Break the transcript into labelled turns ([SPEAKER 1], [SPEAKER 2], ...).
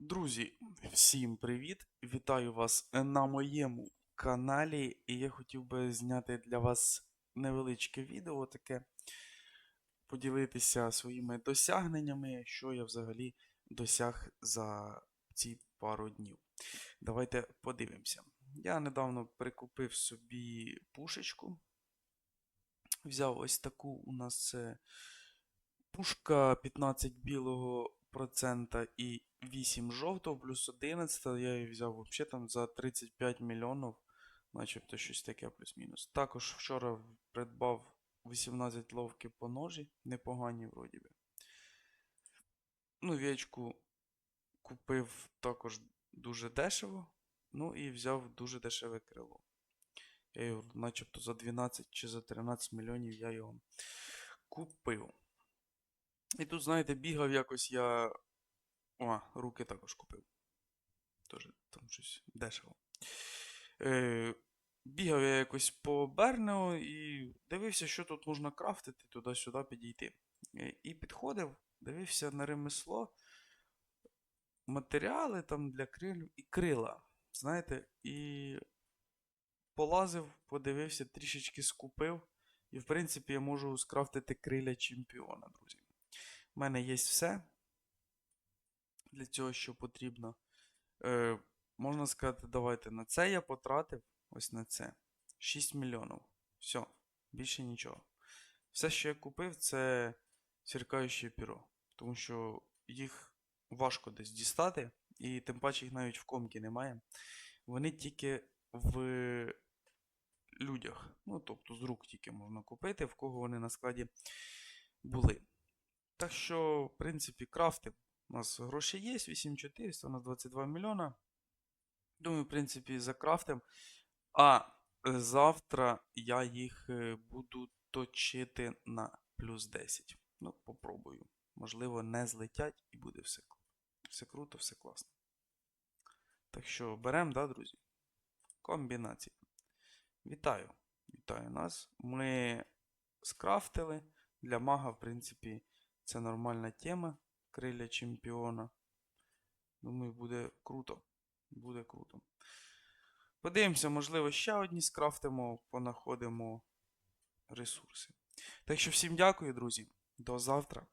[SPEAKER 1] Друзі, всім привіт! Вітаю вас на моєму каналі. І я хотів би зняти для вас невеличке відео таке, поділитися своїми досягненнями, що я взагалі досяг за ці пару днів. Давайте подивимося. Я недавно прикупив собі пушечку. Взяв ось таку у нас пушка 15 білого і 8 жовтого, плюс 11. Я її взяв взагалі там за 35 мільйонів, начебто щось таке плюс-мінус. Також вчора придбав 18 ловки по ножі, непогані вроді би. Ну, вічку купив також дуже дешево. Ну і взяв дуже дешеве крило. Я його начебто за 12 чи за 13 мільйонів я його купив. І тут, знаєте, бігав якось я. О, руки також купив. Тоже там щось дешево. Е, бігав я якось по Бернео і дивився, що тут можна крафтити, туди-сюди підійти. Е, І підходив, дивився на ремесло, матеріали там для крилів і крила. Знаєте, і полазив, подивився, трішечки скупив. І, в принципі, я можу скрафтити криля чемпіона, друзі. У мене є все для цього, що потрібно. Е, можна сказати, давайте на це я потратив ось на це 6 мільйонів. Все, більше нічого. Все, що я купив, це сіркаюче піро. Тому що їх важко десь дістати, і тим паче їх навіть в комкі немає. Вони тільки в людях. Ну, тобто з рук тільки можна купити, в кого вони на складі були. Так що, в принципі, крафти. У нас гроші є, 8400, у нас 22 мільйона. Думаю, в принципі, закрафтим. А е, завтра я їх е, буду точити на плюс 10. Ну, попробую. Можливо, не злетять і буде все, все круто, все класно. Так що беремо, да, друзі? Комбінації. Вітаю. Вітаю нас. Ми скрафтили. Для мага, в принципі, це нормальна тема. Криля чемпіона. Думаю, буде круто. Буде круто. Подивимося, можливо, ще одні скрафтимо, понаходимо ресурси. Так що всім дякую, друзі. До завтра.